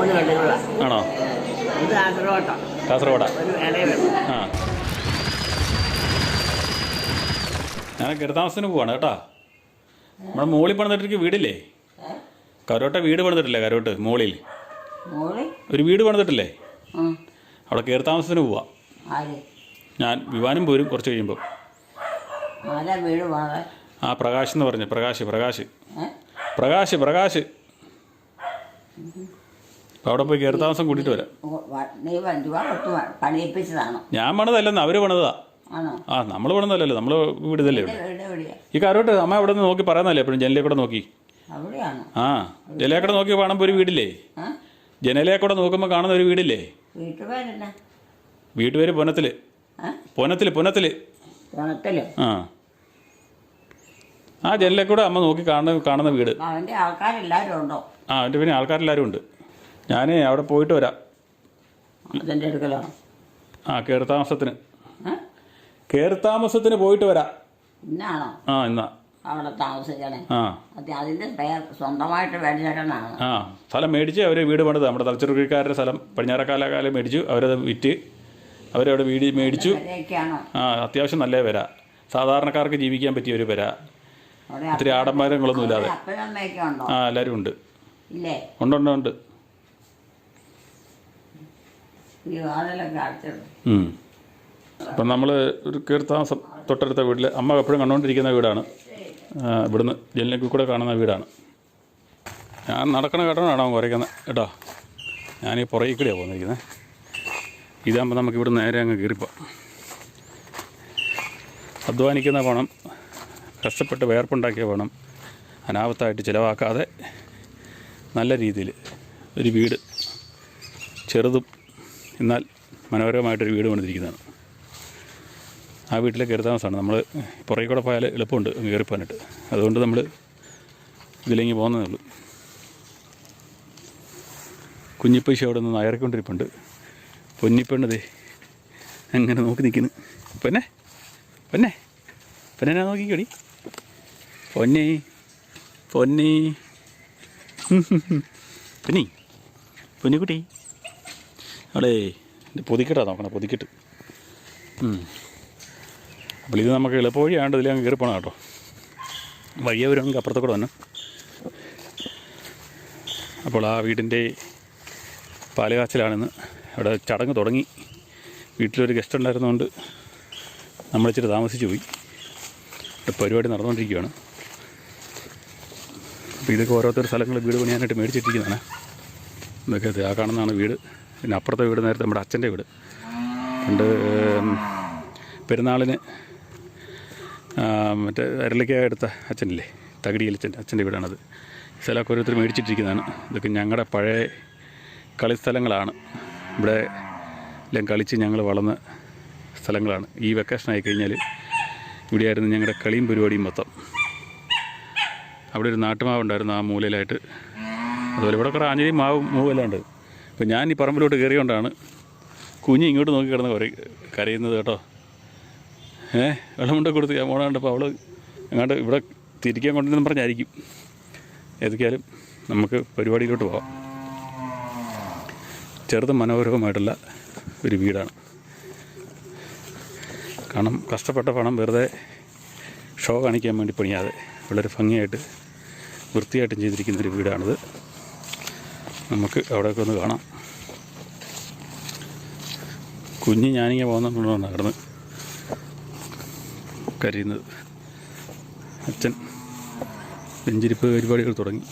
മൂന്ന് ആണോ? ഇത് കാസർഗോട്ടോ. കാസർഗോഡാ ഒരു ഇടയിൽ ആ. ഞാൻ കരുതാമസത്തിന് പോവാണ് കേട്ടോ. നമ്മുടെ മോളിൽ പണിതിട്ടിരിക്ക് വീടില്ലേ? കരോട്ട വീട് പണിതിട്ടില്ലേ കരോട്ട് മോളിൽ? മോളി ഒരു വീട് പണിതിട്ടില്ലേ? അവിടെ കയറി താമസത്തിന് പോവാ ഞാൻ വിവാനും പോരും കുറച്ച് കഴിയുമ്പോൾ ആ പ്രകാശ് എന്ന് പറഞ്ഞു. പ്രകാശ് പ്രകാശ്. പ്രകാശ് പ്രകാശ്. അവിടെ പോയി കയറി താമസം കൂട്ടിയിട്ട് വരാം. ഓ, വ- നീ വ- രൂപ കൊടുത്ത് പണിയിപ്പിച്ചതാണോ. ഞാൻ പണിതല്ലെന്ന് അവർ പണിതാ. ആണോ? ആ നമ്മൾ പണിതല്ലല്ലോ നമ്മൾ വീടുതല്ലേ ഈ കരോട്ട് അമ്മ അവിടെ നിന്ന് നോക്കി പറയുന്നല്ലേ എപ്പോഴും? ജനലേ കൂടെ നോക്കി. ആ ജനലേ കൂടെ നോക്കി കാണുമ്പോൾ ഒരു വീടില്ലേ? ജനലേ കൂടെ നോക്കുമ്പോൾ കാണുന്ന ഒരു വീടില്ലേ? വീട്ടുപേര് പുനത്തിൽ പുനത്തിൽ പുനത്തിൽ ആ. ആ ജനലേ കൂടെ അമ്മ നോക്കി കാണുന്ന കാണുന്ന വീട്. ഉണ്ടോ? ആ അവന്റെ പിന്നെ ആൾക്കാരെല്ലാരും ഉണ്ട്. ഞാൻ അവിടെ പോയിട്ട് വരാം. അതിന്റെ അടുക്കലോ? ആ കയറി താമസത്തിന്. കയറി താമസത്തിന് പോയിട്ട് വരാം. ഇന്നാണോ? ആ എന്നാ അവിടെ താമസിക്കണേ. ആ. അതിന്റെ പേർ സ്വന്തമായിട്ട് മേടിച്ചേക്കണാണ് ആ സ്ഥലം മേടിച്ച് അവർ വീട് പണിത്. നമ്മുടെ തലച്ചെറുക്കാരുടെ സ്ഥലം. പടിഞ്ഞാറക്കാലകാലം മേടിച്ചു. അവരത് വിറ്റ് അവരവിടെ വീട് മേടിച്ചു. ആ അത്യാവശ്യം നല്ല വില സാധാരണക്കാർക്ക് ജീവിക്കാൻ പറ്റിയ ഒരു വില അവിടെ ഒത്തിരി ആഡംബരങ്ങളൊന്നും ഇല്ലാതെ ആ എല്ലാവരും ഉണ്ട്. ഉണ്ടുണ്ട് ഉണ്ട് ഉണ്ട് ഉണ്ട്. അപ്പം നമ്മൾ ഒരു കീർത്താമസം തൊട്ടടുത്ത വീട്ടിൽ അമ്മ എപ്പോഴും കണ്ടുകൊണ്ടിരിക്കുന്ന വീടാണ്. ഇവിടുന്ന് ജനലിൽ കൂടെ കാണുന്ന വീടാണ്. ഞാൻ നടക്കണ കേട്ടോണാണോ കുറയ്ക്കുന്നത് കേട്ടോ? ഞാൻ ഈ പുറകിൽ കൂടെയാണ് പോകുന്നിരിക്കുന്നത് ഇതാകുമ്പോൾ നമുക്ക് ഇവിടെ നേരെ അങ്ങ് കീറിപ്പോ അധ്വാനിക്കുന്ന പണം കഷ്ടപ്പെട്ട് വേർപ്പുണ്ടാക്കിയ പണം അനാവത്തായിട്ട് ചിലവാക്കാതെ നല്ല രീതിയിൽ ഒരു വീട് ചെറുതും എന്നാൽ മനോഹരമായിട്ടൊരു വീട് പണിതിരിക്കുന്നതാണ്. ആ വീട്ടിലെ കയറി താമസമാണ്. നമ്മൾ പുറകെ കൂടെ പോയാൽ എളുപ്പമുണ്ട് കയറിപ്പോകാനായിട്ട്. അതുകൊണ്ട് നമ്മൾ ഇതിലേക്ക് പോകുന്നതേ ഉള്ളൂ. കുഞ്ഞിപ്പശി അവിടെ നിന്ന് അയറിക്കൊണ്ടിരിപ്പുണ്ട് പൊന്നിപ്പെണ്ണ് ദേ അങ്ങനെ നോക്കി നിൽക്കുന്നു പൊന്നെ പൊന്നെ പൊന്നെ നോക്കിക്കോടി. പൊന്നെ പൊന്നെ. പൊന്നി പൊന്നിക്കുട്ടി. അവിടെ ഇത് പൊതിക്കെട്ടാ നോക്കണം പൊതിക്കെട്ട്. അപ്പോൾ ഇത് നമുക്ക് എളുപ്പവഴിയാണ്ട് അങ്ങ് കയറി പോകണം കേട്ടോ. വഴിയെ അപ്പുറത്തെ കൂടെ തന്നെ അപ്പോൾ ആ വീടിന്റെ പാലുകാച്ചിലാണിന്ന്. അവിടെ ചടങ്ങ് തുടങ്ങി. വീട്ടിലൊരു ഗസ്റ്റ് ഉണ്ടായിരുന്നതുകൊണ്ട് ഇച്ചിരി താമസിച്ചു പോയി. പരിപാടി നടന്നുകൊണ്ടിരിക്കുകയാണ് അപ്പോൾ ഇതൊക്കെ ഓരോരുത്തർ സ്ഥലങ്ങൾ വീട് പണിയാനായിട്ട് മേടിച്ചിട്ടിരിക്കുന്നതാണ്. ഇതൊക്കെ ആ കാണുന്നതാണ് വീട്. പിന്നെ അപ്പുറത്തെ വീട് നേരത്തെ നമ്മുടെ അച്ഛന്റെ വീട്. പണ്ട് പെരുന്നാളിന് മറ്റേ അരളിക്ക എടുത്ത അച്ഛനില്ലേ? തകടിയലച്ഛന്റെ അച്ഛന്റെ വീടാണത്. സ്ഥലമൊക്കെ ഓരോരുത്തർ മേടിച്ചിട്ടിരിക്കുന്നതാണ്. ഇതൊക്കെ ഞങ്ങളുടെ പഴയ കളിസ്ഥലങ്ങളാണ് ഇവിടെ എല്ലാം കളിച്ച് ഞങ്ങൾ വളർന്ന സ്ഥലങ്ങളാണ്. ഈ വെക്കേഷൻ ആയി കഴിഞ്ഞാൽ ഇവിടെയായിരുന്നു ഞങ്ങളുടെ കളിയും പരിപാടിയും മൊത്തം. അവിടെ ഒരു നാട്ടുമാവുണ്ടായിരുന്നു ആ മൂലയിലായിട്ട്. അതുപോലെ ഇവിടെ കുറേ ആഞ്ഞിലിയും മാവും മൂവെല്ലാം ഉണ്ട്. അപ്പോൾ ഞാൻ ഈ പറമ്പിലോട്ട് കയറിയോണ്ടാണ് കുഞ്ഞ് ഇങ്ങോട്ട് നോക്കി കിടന്ന് കുറേ കരയുന്നത് കേട്ടോ. ഏ വെള്ളമുണ്ട കൊടുത്ത് ഞാൻ പോണാണ്ടപ്പോൾ അവൾ എങ്ങാണ്ട് ഇവിടെ തിരിക്കാൻ കൊണ്ടുവന്നു പറഞ്ഞായിരിക്കും. ഏതൊക്കെയാലും നമുക്ക് പരിപാടിയിലോട്ട് പോവാം. ചെറുത് മനോഹരവുമായിട്ടുള്ള ഒരു വീടാണ്. കാരണം കഷ്ടപ്പെട്ട പണം വെറുതെ ഷോ കാണിക്കാൻ വേണ്ടി പണിയാതെ വളരെ ഭംഗിയായിട്ട് വൃത്തിയായിട്ടും ചെയ്തിരിക്കുന്ന ഒരു വീടാണിത്. നമുക്ക് അവിടെയൊക്കെ ഒന്ന് കാണാം. കുഞ്ഞ് ഞാനിങ്ങനെ പോകുന്നുള്ളതാണ് കിടന്ന് കരയുന്നത്. അച്ഛൻ വെഞ്ചിരിപ്പ് പരിപാടികൾ തുടങ്ങി.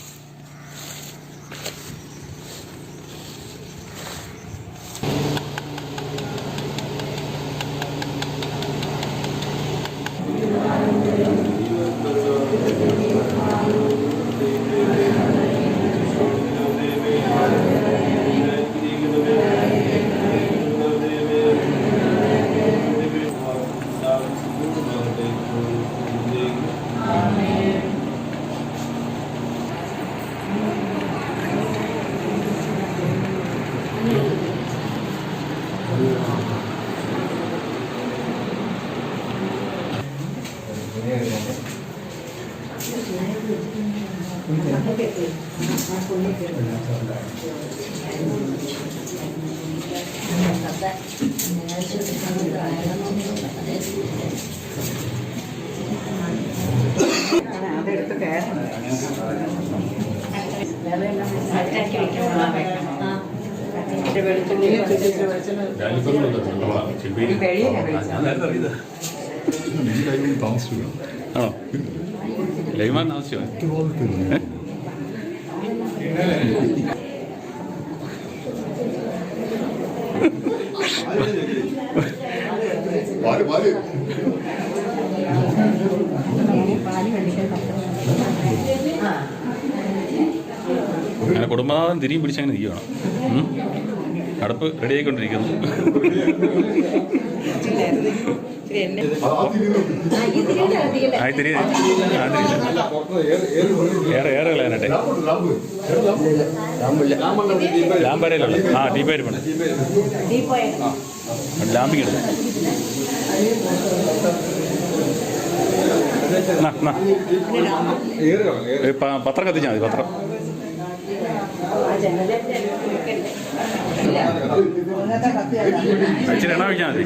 ആണോ ലൈമാൻ ആവശ്യമോ പാൽ പാൽ പാൽ അങ്ങനെ കുടുംബനാഥൻ തിരിയും പിടിച്ചങ്ങനെ നിൽക്കുകയാണ്. അടുപ്പ് റെഡിയായിക്കൊണ്ടിരിക്കുന്നു ആയിക്കൊണ്ടിരിക്കുന്നു. തിരിയുന്നു ആ തിരി ഏറെ ഏറെ കളയാനട്ടെ ലാമ്പരയിലുള്ള ആ ഡീപ്പായിട്ട് വേണം ലാമ്പിങ് എടുക്കും പത്രം കത്തിച്ചാൽ മതി പത്രം. ഇച്ചിരി എണ്ണ ഒഴിച്ചാൽ മതി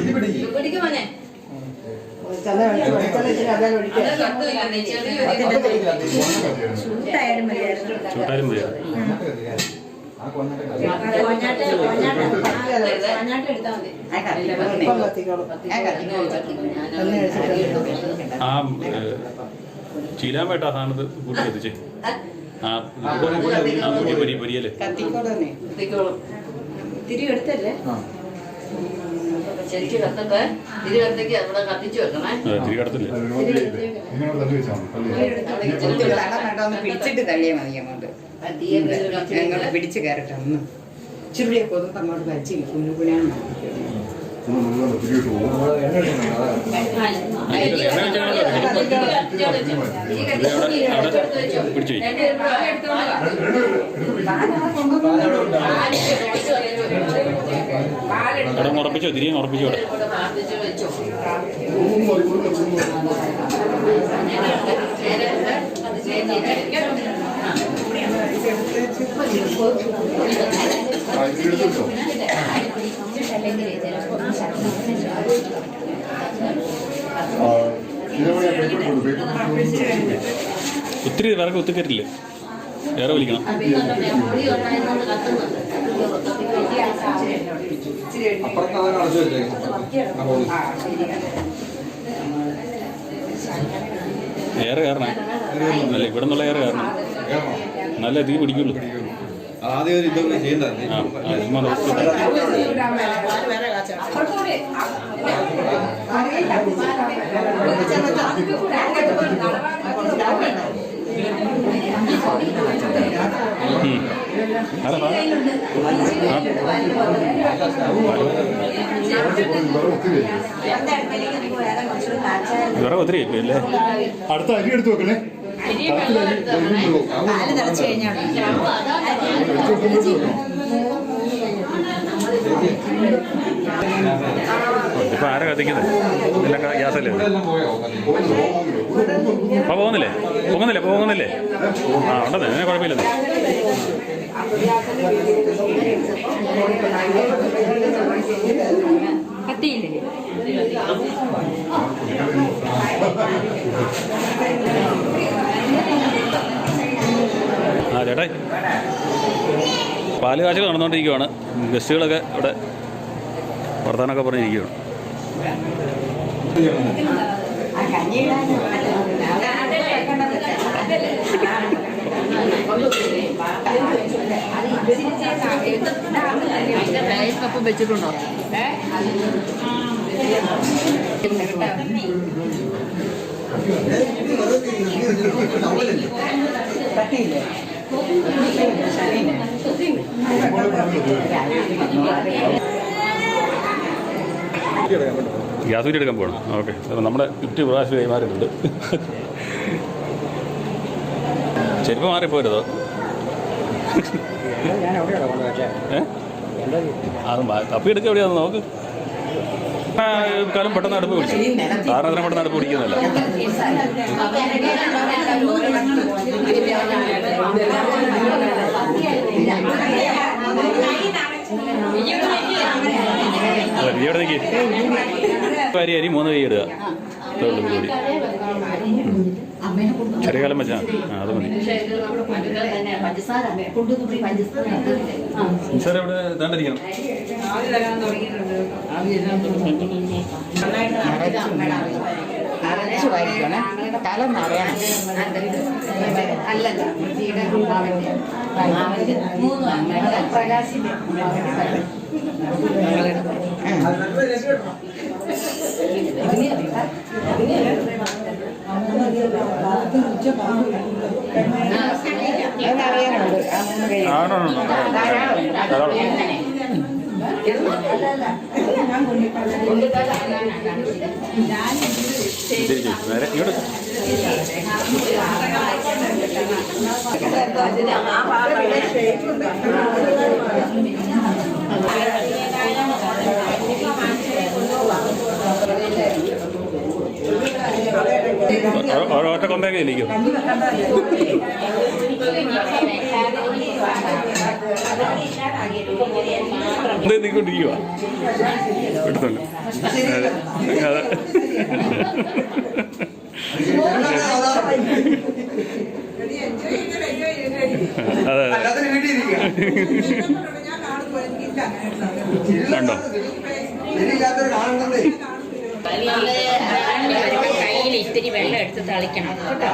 ചൂട്ടാലും മതി. ആ ഏ, ചീലാമ്പേട്ട ആ സാധനത്ത് കൂട്ടി കത്തിച്ചേ. തിരി എടുത്തല്ലേ? ശരിക്കും കത്തട്ടെ തിരി കത്തിക്ക് അവിടെ കത്തിച്ചു വെക്കണേ. തിരി കടത്തില്ലേ? ഇങ്ങനെ തള്ളി വെച്ചാൽ മതി. പിടിച്ചിട്ട് തള്ളിയാൽ മതി അങ്ങോട്ട്. തീയെ ഞങ്ങൾ പിടിച്ച് കയറട്ടെ ഒന്ന്. ഇച്ചിരി കൊതുമ്പ് അങ്ങോട്ട് വലിച്ച് കുഞ്ഞു കുഞ്ഞാണ് പിടിച്ചു അവിടെ ഉറപ്പിച്ചോ തിരി അങ്ങ് ഉറപ്പിച്ചോ അവിടെ പ്രാർത്ഥിച്ചു ഒത്തിരി വിറക് അപ്പുറത്താണ് അടച്ചു വെച്ചേക്കുന്നത് ഏറെ കയറണേ. അല്ല ഇവിടെ നിന്നുള്ള ഏറെ കാരണം നല്ല തീ പിടിക്കുള്ളൂ. ആദ്യം ഒരു ഇതൊക്കെ ചെയ്യണ്ടേ. വിറക് ഒത്തിരി ഇല്ലേ? അടുത്ത അരി എടുത്ത് വെക്കണേ. ഇപ്പൊ ആരാ കത്തിക്കുന്നത്? എല്ലാം ഗ്യാസല്ലേ അപ്പൊ പോകുന്നില്ലേ? പോകുന്നില്ലേ? പോകുന്നില്ലേ? ആ ഉണ്ടെന്നേ അങ്ങനെ കുഴപ്പമില്ലെന്നേ കത്തിയില്ലേ? ആ ചേട്ടാ. പാൽ കാശ് നടന്നുകൊണ്ടിരിക്കുവാണ്. ഗസ്റ്റുകളൊക്കെ ഇവിടെ വർത്താനൊക്കെ പറഞ്ഞിരിക്കുകയാണ് വെച്ചിട്ടുണ്ടോ ഗ്യാസ് കുറ്റി എടുക്കാൻ പോകണം ഓക്കെ. നമ്മുടെ കുറ്റി പ്രാവശ്യം കൈമാറിയിട്ടുണ്ട്. ചെരുപ്പ് മാറിപ്പോരുതോ ഏ? അത് മാ- തപ്പിയെടുക്കുക എവിടെയാണെന്ന് നോക്ക്. കാലം പെട്ടെന്ന് അടുപ്പ് പിടിച്ചു. കാരണം അതിനെ പെട്ടെന്ന് അടുപ്പ് പിടിക്കുന്നില്ല അരി അരി മൂന്ന് കൈ ഇടുക. കൂടി ഉള്ളൂ പരിപാടി ചെറിയ കാലം വെച്ചാൽ ആ അത് മതി. പഞ്ചസാര പഞ്ചസാര കൊണ്ടുകൂടി പഞ്ചസാര സാർ ഇവിടെ താണ്ടിരിക്കണം അരച്ചു വായിക്കണേ തല നിറയണം അല്ലല്ല പ്രകാശിന്റെ അതറിയാനുണ്ട് ആ മൂന്ന് കൈ ഒറ്റ കൊമ്പേക്കെ ഇരിക്കും നീക്കൊണ്ടിരിക്കുക എടുത്തോണ്ട്. അതെ. അതെ അതെ. ഇത്തിരി വെള്ളം എടുത്ത് തളിക്കണം കേട്ടോ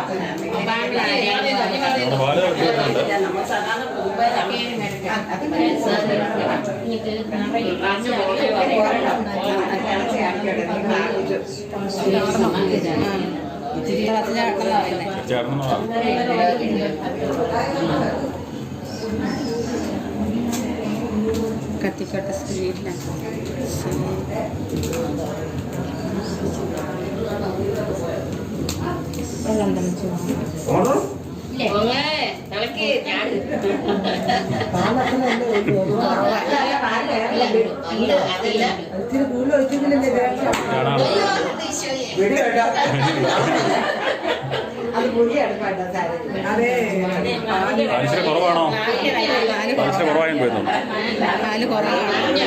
ചേർന്നതാണ് കത്തിക്കോട്ടെ സ്ത്രീയില്ല വെള്ളം തളിച്ചു അത്. പുതിയ അടുപ്പാട്ടോ അതെ മനുഷ്യരെ കുറവാണോ മനുഷ്യരെ കുറവായും പോയിരുന്നു പാൽ കുറവാണ്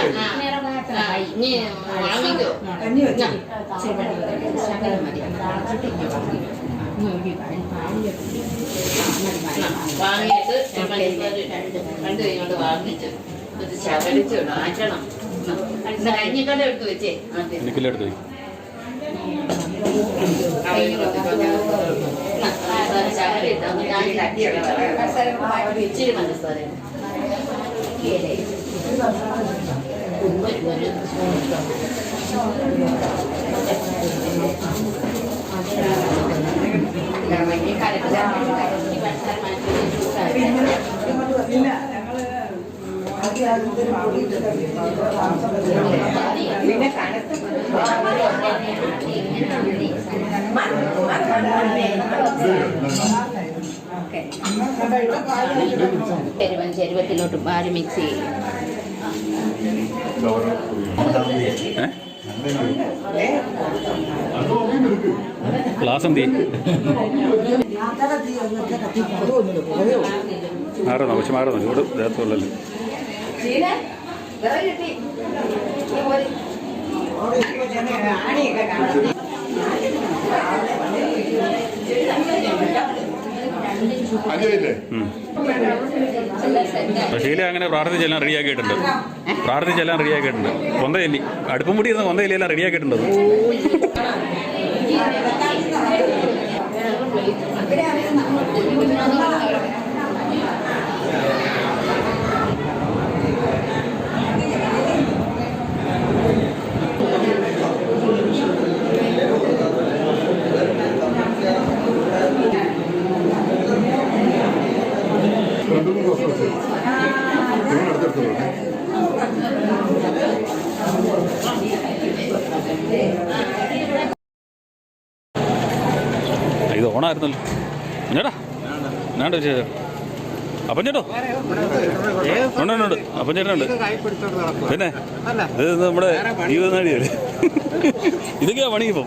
വാങ്ങിയിട്ട് രണ്ട് കൈ കൊണ്ട് വാങ്ങിച്ച്. ഇത് ശകലിച്ച് മാറ്റണം കഞ്ഞിക്കട എടുത്ത് വെച്ചേ. ആദ്യം ഇച്ചിരി പഞ്ചസാര പിന്നെ കനത്ത് ചെരുവൻ ചെരുവത്തിലോട്ട് പാൽ മിക്സ് ചെയ്യും ഏ എന്ത് മാറുന്നോ പക്ഷെ മാറുന്നോ ചൂട് ദേഹത്തുള്ളല്ലോ. ആണിയൊക്കെ അജയല്ലേ ഷീല അങ്ങനെ പ്രാർത്ഥിച്ചെല്ലാം റെഡിയാക്കിയിട്ടുണ്ട് പ്രാർത്ഥിച്ചെല്ലാം റെഡിയാക്കിയിട്ടുണ്ട് കൊന്തയില്ലി അടുപ്പം മുടി ഇരുന്ന കൊന്തയിലെല്ലാം റെഡിയാക്കിയിട്ടുണ്ട് അത്. ഇത് ഓണായിരുന്നല്ലോ. എന്നാടാ എന്നാണ്ട് ചേട്ടാ അപ്പം ചേട്ടോ ഉണ്ട് ഉണ്ട് ഉണ്ട്. അപ്പം പിന്നെ? ഇത് നമ്മുടെ ജീവിത നാടിയല്ലേ ഇതൊക്കെയാ പണി ഇപ്പം.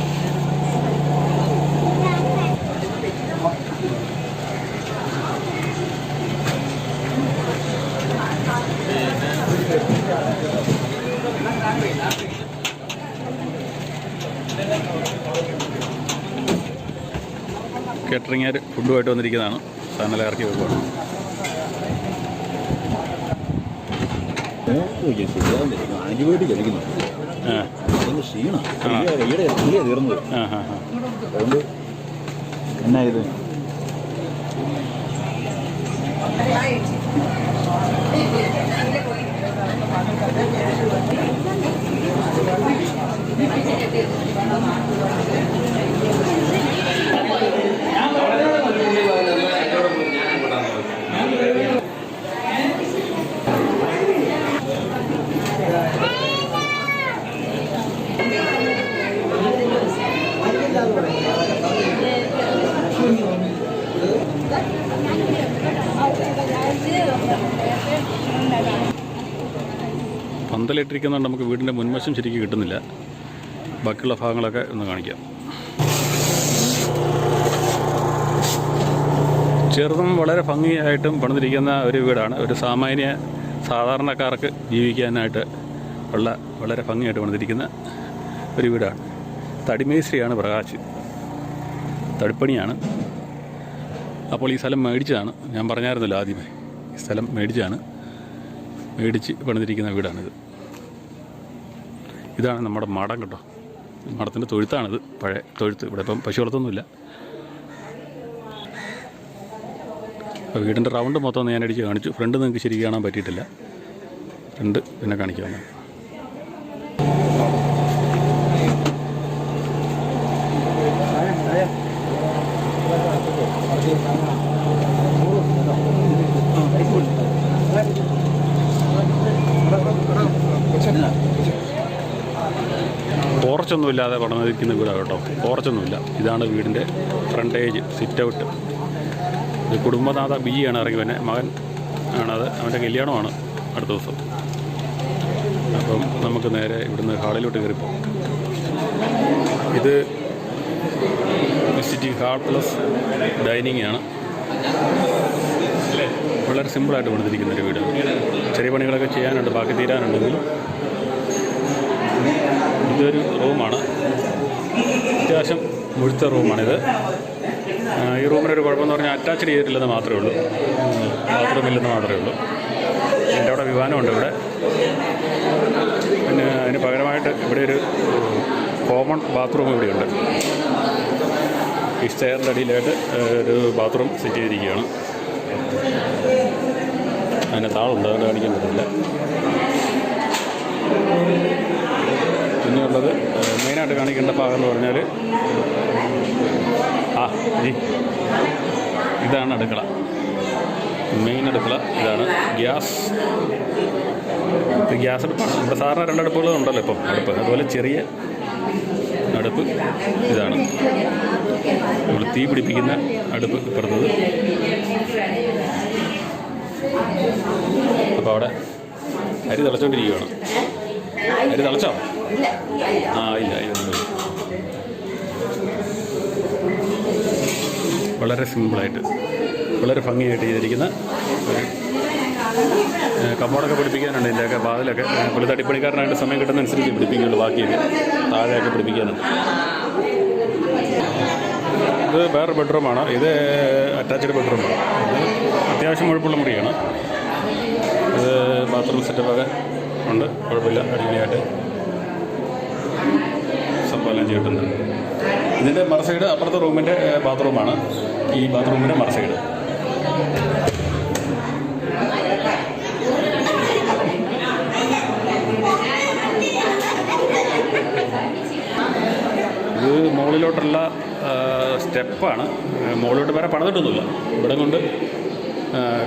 കേറ്ററിംഗുകാർ ഫുഡുമായിട്ട് വന്നിരിക്കുന്നതാണ്. സാധനം ഇറക്കി വെക്കുവാണ്. ആന്റിബയോട്ടിക് കഴിക്കുന്നു എന്നാ ഇത് പന്തലിട്ടിരിക്കുന്നതുകൊണ്ട് നമുക്ക് വീടിന്റെ മുൻവശം ശരിക്കും കിട്ടുന്നില്ല. ബാക്കിയുള്ള ഭാഗങ്ങളൊക്കെ ഒന്ന് കാണിക്കാം. ചെറുതും വളരെ ഭംഗിയായിട്ടും പണിതിരിക്കുന്ന ഒരു വീടാണ്. ഒരു സാമാന്യ സാധാരണക്കാർക്ക് ജീവിക്കാനായിട്ട് ഉള്ള വളരെ ഭംഗിയായിട്ട് പണിതിരിക്കുന്ന ഒരു വീടാണ്. തടിമേശ്രിയാണ് പ്രകാശ്. തടിപ്പണിയാണ്. അപ്പോൾ ഈ സ്ഥലം മേടിച്ചതാണ്. ഞാൻ പറഞ്ഞായിരുന്നല്ലോ ആദ്യമേ. ഈ സ്ഥലം മേടിച്ചാണ് മേടിച്ച് പണിതിരിക്കുന്ന വീടാണിത്. ഇതാണ് നമ്മുടെ മടം കേട്ടോ. മടത്തിന്റെ തൊഴുത്താണിത്. പഴയ തൊഴുത്ത്. ഇവിടെ ഇപ്പം പശു വളർത്തൊന്നുമില്ല അപ്പോൾ വീടിന്റെ റൗണ്ട് മൊത്തം ഞാൻ അടിച്ച് കാണിച്ചു. ഫ്രണ്ട് നിങ്ങൾക്ക് ശരി കാണാൻ പറ്റിയിട്ടില്ല. ഫ്രണ്ട് പിന്നെ കാണിക്കാവുന്നതാണ് പോർച്ചൊന്നുമില്ലാതെ പണിതിരിക്കുന്ന വീടാണ് കേട്ടോ പോർച്ചൊന്നുമില്ല ഇതാണ് വീടിന്റെ ഫ്രണ്ടേജ് സിറ്റ് ഔട്ട് ഇത് കുടുംബനാഥ ഇറങ്ങി പിന്നെ മകൻ ആണത് അവന്റെ കല്യാണമാണ് അടുത്ത ദിവസം. അപ്പം നമുക്ക് നേരെ ഇവിടുന്ന് ഹാളിലോട്ട് കയറിപ്പോ ഇത് വിസിറ്റിംഗ് ഹാൾ പ്ലസ് ഡൈനിങ് ആണ്. വളരെ സിമ്പിളായിട്ട് പണിതിരിക്കുന്ന ഒരു വീട് ചെറിയ പണികളൊക്കെ ചെയ്യാനുണ്ട്. ബാക്കി തീരാനുണ്ടെങ്കിൽ ഇതൊരു റൂമാണ്. അത്യാവശ്യം മുഴുത്ത റൂമാണിത്. ഈ റൂമിനൊരു കുഴപ്പമെന്ന് പറഞ്ഞാൽ അറ്റാച്ച്ഡ് ചെയ്തിട്ടില്ലെന്ന് മാത്രമേ ഉള്ളൂ. ബാത്റൂം ഇല്ലെന്ന് മാത്രമേ ഉള്ളൂ. എന്റെ അവിടെ വിമാനമുണ്ട് ഇവിടെ. പിന്നെ അതിന് പകരമായിട്ട് ഇവിടെ ഒരു കോമൺ ബാത്റൂം ഇവിടെയുണ്ട്. ഈ സ്റ്റെയറിന്റെ അടിയിലായിട്ട് ഒരു ബാത്റൂം സെറ്റ് ചെയ്തിരിക്കുകയാണ്. അതിന് താളുണ്ട് അതുകൊണ്ട് കാണിക്കാൻ പറ്റില്ല. പിന്നെയുള്ളത് മെയിനായിട്ട് കാണിക്കേണ്ട ഭാഗം എന്ന് പറഞ്ഞാൽ ആ ജി. ഇതാണ് അടുക്കള. മെയിൻ അടുക്കള ഇതാണ്. ഗ്യാസ് ഗ്യാസ് അടുപ്പാണ്. ഇവിടെ സാറിന് രണ്ടടുപ്പുകളും ഉണ്ടല്ലോ ഇപ്പം. അടുപ്പ്. അതുപോലെ ചെറിയ അടുപ്പ് ഇതാണ്. നമ്മൾ തീ പിടിപ്പിക്കുന്ന അടുപ്പ് ഇപ്പുറത്തത്. അപ്പോൾ അവിടെ അരി തിളച്ചോണ്ടിരിക്കുകയാണ് അരി തിളച്ചോ? ആ ഇല്ല ഇല്ല വളരെ സിമ്പിളായിട്ട് വളരെ ഭംഗിയായിട്ട് ചെയ്തിരിക്കുന്ന ഒരു ഏഹ്, കമ്പോളൊക്കെ പിടിപ്പിക്കാനുണ്ട് ഇതിന്റെയൊക്കെ വാതിലൊക്കെ. പുള്ളി തടിപ്പണിക്കാരനായിട്ട് സമയം കിട്ടുന്നതനുസരിച്ച് പിടിപ്പിക്കുള്ളൂ ബാക്കിയൊക്കെ. താഴെയൊക്കെ പിടിപ്പിക്കാനുണ്ട്. ഇത് വേറെ ബെഡ്റൂമാണ്. ഇത് അറ്റാച്ച്ഡ് ബെഡ്റൂമാണ്. അത്യാവശ്യം കുഴപ്പമുള്ള മുറിയാണ്. ഇത് ബാത്റൂം സെറ്റപ്പൊക്കെ ഉണ്ട്. കുഴപ്പമില്ല. അടിപൊളിയായിട്ട്. സംഭവം ചെയ്തിട്ടുണ്ട്. ഇതിന്റെ മറ സൈഡ് അപ്പുറത്തെ റൂമിന്റെ ബാത്റൂമാണ് ഈ ബാത്റൂമിന്റെ മറ സൈഡ് ഇത് മുകളിലോട്ടുള്ള സ്റ്റെപ്പാണ്. മുകളിലോട്ട് വരെ പണിതിട്ടൊന്നുമില്ല. ഇവിടെ കൊണ്ട്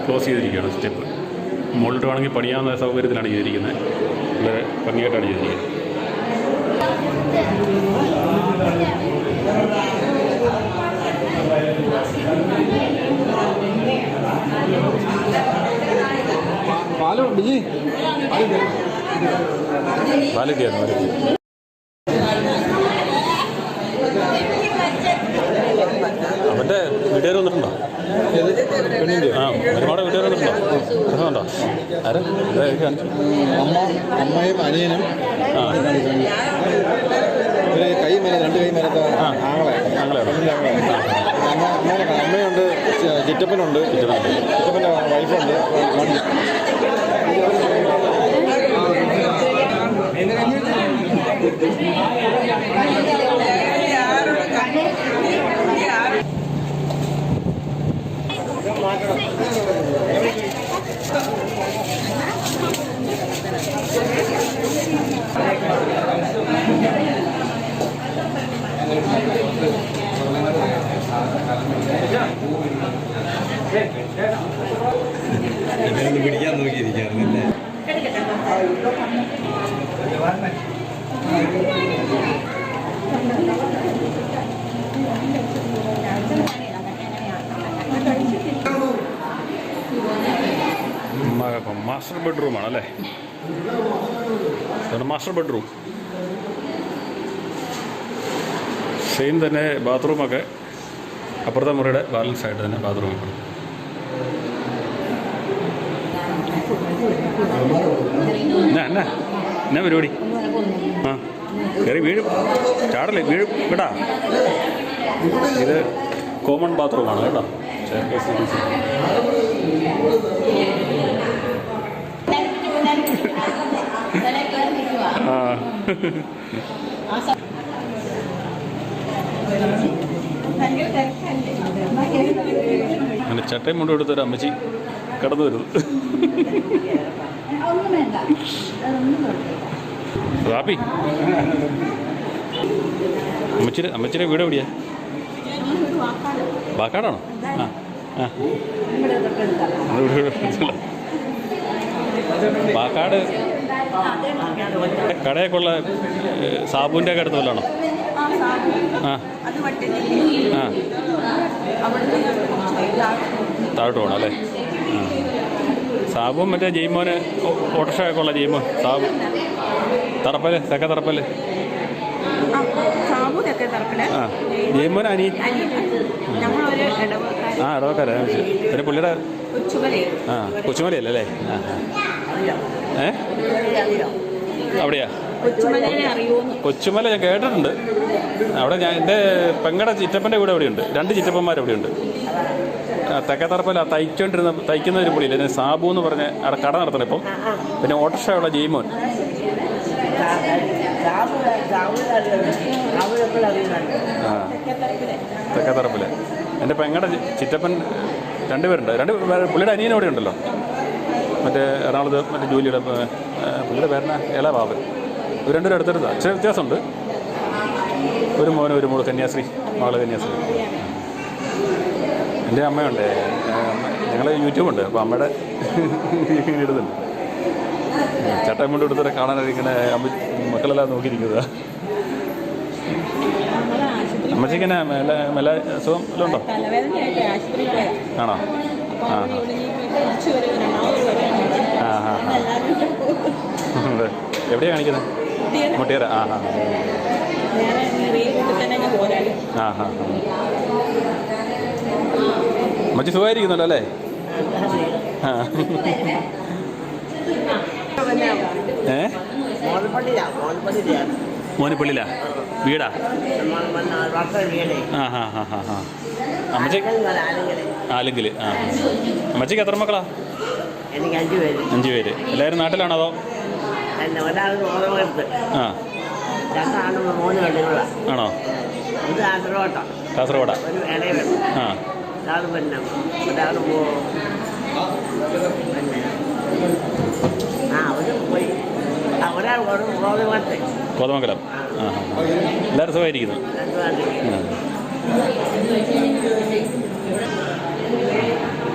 ക്ലോസ് ചെയ്തിരിക്കുകയാണ് സ്റ്റെപ്പ്. മുകളിലോട്ട് വേണമെങ്കിൽ പണിയാവുന്ന സൗകര്യത്തിലാണ് ചെയ്തിരിക്കുന്നത്. വളരെ ഭംഗിയായിട്ടാണ് ചെയ്തിരിക്കുന്നത്. പാൽ പാലം ബിജി പാലിട്ടിയായിരുന്നു പാലിട്ടി അവന്റെ വീട്ടുകാർ വന്നിട്ടുണ്ടോ ആ ഒരുപാട് വീട്ടുകാർ വന്നിട്ടുണ്ടോ രസമുണ്ടോ ആരാ ഇതാ എനിക്ക് കാണിച്ചു അമ്മ അമ്മയും അനിയനും ആ ഒരു കൈ മര രണ്ട് കൈ മരത്തെ ആ. ആങ്ങളെ ആങ്ങളെയാണോ? അമ്മ അമ്മേനെ കാണാം. അമ്മയുണ്ട് ചി- ചിറ്റപ്പനുണ്ട് ചിറ്റപ്പന്റെ വൈഫുണ്ട് വണ്ടി പിടിക്കാൻ നോക്കിയിരിക്കാറുണ്ടല്ലേ മ- മാസ്റ്റർ ബെഡ്റൂമാണ് അല്ലേ ഇതാണ് മാസ്റ്റർ ബെഡ്റൂം സെയിം തന്നെ ബാത്റൂമൊക്കെ അപ്പുറത്തെ മുറിയുടെ ബാലൻസ് ആയിട്ട് തന്നെ ബാത്റൂം എന്നാ എന്നാ? പരിപാടി? ആ. കയറി വീഴും. ചാടല്ലേ? വീഴും. കേട്ടാ ഇത് കോമൺ ബാത്റൂമാണ് കേട്ടോ. അങ്ങനെ ചട്ടയും മുണ്ടും എടുത്തൊരു അമ്മച്ചി കടന്നു വരുന്നത് റാപ്പി അമ്മച്ചി അമ്മച്ചിയുടെ വീട് എവിടെയാ? വാക്കാടാണോ? ആ ആ. അത് കടയൊക്കെയുള്ള സാബുവിന്റെ ഒക്കെ അടുത്ത് വല്ലതാണോ? ആ ആ. താഴോട്ട് പോകണം അല്ലേ? സാബും മറ്റേ ജെയ്മോന് ഓട്ടോഷ ഒക്കെ ഉള്ള ജെയ്മോൻ സാബു? തറപ്പൽ തെക്ക തറപ്പൽ? ആ ജെയ്മോൻ അനി ആ ഇടവക്കാരാ. പിന്നെ പുള്ളിയുടെ ആ കൊച്ചുമലയല്ലേ? അല്ലേ ആ. ഏ? അവിടെയാ? കൊച്ചുമല ഞാൻ കേട്ടിട്ടുണ്ട്. അവിടെ ഞാൻ എന്റെ പെങ്ങടെ ചിറ്റപ്പന്റെ കൂടെ അവിടെയുണ്ട്. രണ്ട് ചിറ്റപ്പന്മാർ അവിടെയുണ്ട്. തെക്കത്തറപ്പല്ല തയ്ച്ചോണ്ടിരുന്ന തയ്ക്കുന്ന ഒരു പുള്ളിയില്ല ഞാൻ സാബു എന്ന് പറഞ്ഞ അവിടെ കട നടത്തണം ഇപ്പം. പിന്നെ ഓട്ടോഷയുള്ള ജെയ്മോൻ. ആ. തെക്കേത്തറപ്പിൽ. എന്റെ പെങ്ങടെ ചിറ്റപ്പൻ രണ്ടുപേരുണ്ട് രണ്ട് പുള്ളിയുടെ അനിയനും അവിടെ ഉണ്ടല്ലോ മറ്റേ എറണാകുളത്ത് മറ്റേ ജോലിയുടെ പുള്ളിയുടെ പേരന ഇള ബാബൻ ഇവർ രണ്ടുപേരും അടുത്തടുത്താണ് ചില വ്യത്യാസമുണ്ട്. ഒരു മോനും ഒരു മോൾ കന്യാശ്രീ മകൾ കന്യാശ്രീ എന്റെ അമ്മയുണ്ട്. ഞങ്ങൾ യൂട്യൂബുണ്ട്. അപ്പോൾ അമ്മയുടെ ഇങ്ങനെ ഇടുന്നുണ്ട്. ചട്ടം കൊണ്ട് എടുത്തിട്ട് കാണാനായി ഇങ്ങനെ അമ്മ മക്കളെല്ലാം നോക്കിയിരിക്കുന്നത്. അമ്മച്ചിങ്ങനെ മെല്ല മെല്ല അസുഖം വല്ലതും ഉണ്ടോ? ആണോ? ആ ആ. എവിടെയാ കാണിക്കുന്നത് മുട്ടിയറ ആ ഹാ ആ ഹാ മച്ചി സുഖമായിരിക്കുന്നല്ലോ അല്ലേ? ഏ? മോനിപ്പള്ളില വീടാ? ആ ഹാ ഹാ ഹാ ഹാ അമ്മച്ചി ആലെങ്കിൽ ആ. അമ്മച്ചിക്ക് എത്ര മക്കളാ? എനിക്ക് അഞ്ചു പേര്. അഞ്ച് പേര്. എല്ലാവരും നാട്ടിലാണോ അതോ? തന്നെ ഒരാൾ ഓർമ്മയെടുത്ത് ആ. രണ്ടാണ് മൂന്ന് പെണ്ണുങ്ങളാ ആണോ? ഇത് കാസർഗോഡാ. ഒരു ഇളയവൻ. ആ. ഒരാൾ പിന്നെ ഒരാൾ പോ പിന്നെ ആ ഒരു പോയി. ആ ഒരാൾ ഒരു ഓർമ്മത്തെ കോതമംഗലം ആ. ആ ആ. എല്ലാവരും സുഖമായിരിക്കുന്നു. രണ്ടു ആ.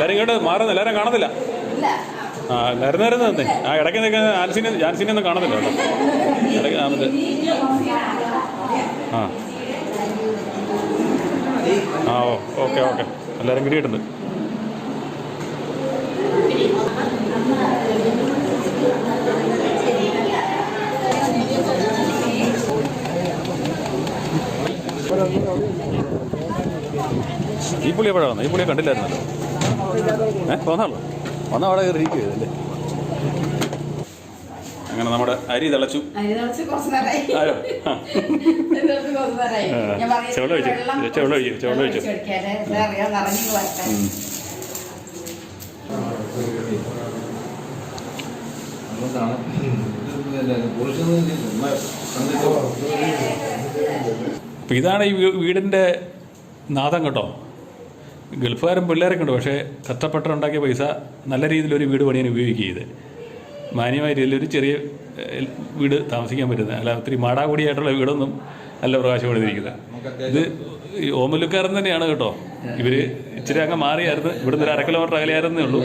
എല്ലാവരും ഇങ്ങോട്ട് മാറുന്നില്ല എല്ലാവരും കാണത്തില്ല ആ എല്ലാവരും നേരം തന്നെ ആ ഇടയ്ക്ക് നിൽക്കുന്ന ആൻസിനെ ജാൻസിനെ ഒന്നും കാണത്തില്ല ഇടയ്ക്ക് ആ ആ. ആ ഓ ഓക്കെ ഓക്കെ. എല്ലാവരും കിട്ടിയിട്ടുണ്ട് ഈ പുളി എപ്പോഴാണ് ഈ പുളിയെ കണ്ടില്ലായിരുന്നല്ലോ. ഏ? പോന്നാളോ വന്ന അവിടെ കയറി അങ്ങനെ നമ്മുടെ അരി തിളച്ചു. ചെവള ഒഴിച്ചു. ചെവള ഒഴിച്ചു. ചെവള ഒഴിച്ചു. ഇതാണ് ഈ വീടിന്റെ വീടിന്റെ നാദം കേട്ടോ. ഗൾഫുകാരും പിള്ളേരൊക്കെ ഉണ്ട്. പക്ഷേ കഷ്ടപ്പെട്ടുണ്ടാക്കിയ പൈസ നല്ല രീതിയിൽ ഒരു വീട് പണിയാൻ ഉപയോഗിക്കുക ചെയ്ത്. മാന്യമായ രീതിയിൽ ഒരു ചെറിയ വീട് താമസിക്കാൻ പറ്റുന്നത്. അല്ല ഒത്തിരി മാടാകൂടിയായിട്ടുള്ള വീടൊന്നും അല്ല പ്രകാശം കൊടുത്തിരിക്കുന്നത് ഇത് ഓമലുക്കാരൻ തന്നെയാണ് കേട്ടോ. ഇവർ ഇച്ചിരി അങ്ങ് മാറിയായിരുന്നു. ഇവിടുന്ന് ഒരു അര കിലോമീറ്റർ അകലെയായിരുന്നേ ഉള്ളൂ.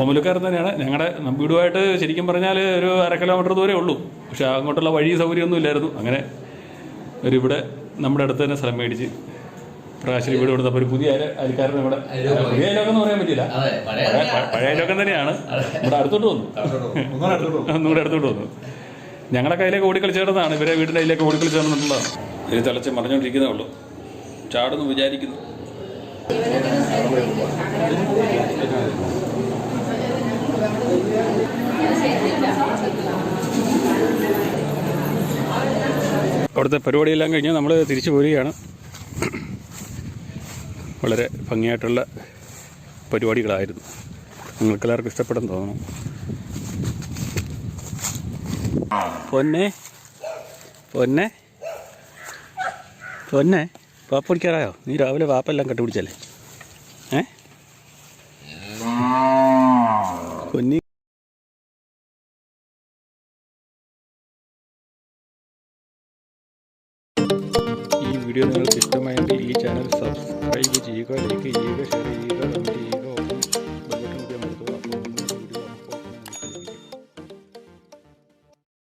ഓമലുക്കാരൻ തന്നെയാണ്. ഞങ്ങളുടെ വീടുമായിട്ട് ശരിക്കും പറഞ്ഞാൽ ഒരു അര കിലോമീറ്റർ ദൂരേ ഉള്ളൂ. പക്ഷെ അങ്ങോട്ടുള്ള വഴി സൗകര്യമൊന്നും ഇല്ലായിരുന്നു. അങ്ങനെ ഒരു ഇവിടെ നമ്മുടെ അടുത്ത് തന്നെ സ്ഥലം മേടിച്ച് പ്രകാശിൽ വീട് കൊടുത്തപ്പോൾ ഒരു പുതിയ അയൽ- അയൽക്കാരൻ ഇവിടെ പുതിയ അയലോക്കം എന്ന് പറയാൻ പറ്റില്ല പഴയ പഴയ അയലോക്കം തന്നെയാണ്. ഇവിടെ അടുത്തോട്ട് വന്നു. ഒന്നുകൂടെ അടുത്തോട്ട് വന്നു. ഞങ്ങളുടെ കയ്യിലേക്ക് ഓടിക്കളിച്ചേർന്നതാണ് ഇവരെ വീടിന്റെ കയ്യിലേക്ക് ഓടിക്കളിച്ചേർന്നിട്ടുള്ളതാണ് ഇത് തിളച്ച് മറിഞ്ഞുകൊണ്ടിരിക്കുന്നേ ഉള്ളൂ. ചാടുന്നു വിചാരിക്കുന്നു. അവിടുത്തെ പരിപാടിയെല്ലാം കഴിഞ്ഞ് നമ്മൾ തിരിച്ചു പോരുകയാണ്. വളരെ ഭംഗിയായിട്ടുള്ള പരിപാടികളായിരുന്നു. നിങ്ങൾക്ക് എല്ലാവർക്കും ഇഷ്ടപ്പെടും തോന്നുന്നു പൊന്നെ. പൊന്നെ. പൊന്നെ. വാപ്പ പിടിക്കാറായോ? നീ രാവിലെ വാപ്പെല്ലാം കണ്ടുപിടിച്ചല്ലേ? ഏ? പൊന്നി